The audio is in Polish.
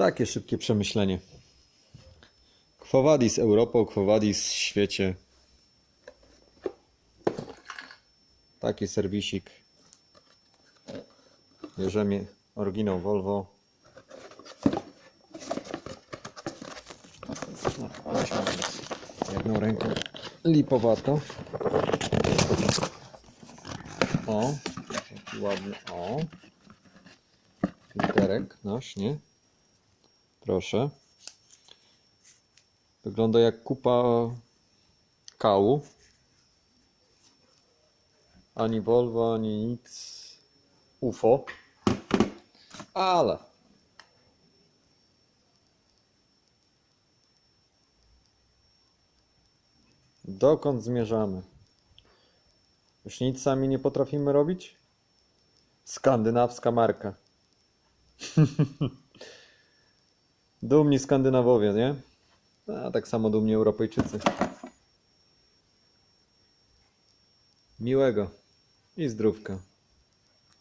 Takie szybkie przemyślenie. Europo, quo vadis świecie. Taki serwisik. Bierzemy oryginał Volvo. No, jedną ręką lipowato. O, jaki ładny, o. Filterek nasz, nie? Proszę. Wygląda jak kupa kału. Ani Volvo, ani nic. UFO. Ale. Dokąd zmierzamy? Już nic sami nie potrafimy robić? Skandynawska marka. Dumni Skandynawowie, nie? A tak samo dumni Europejczycy. Miłego i zdrówka.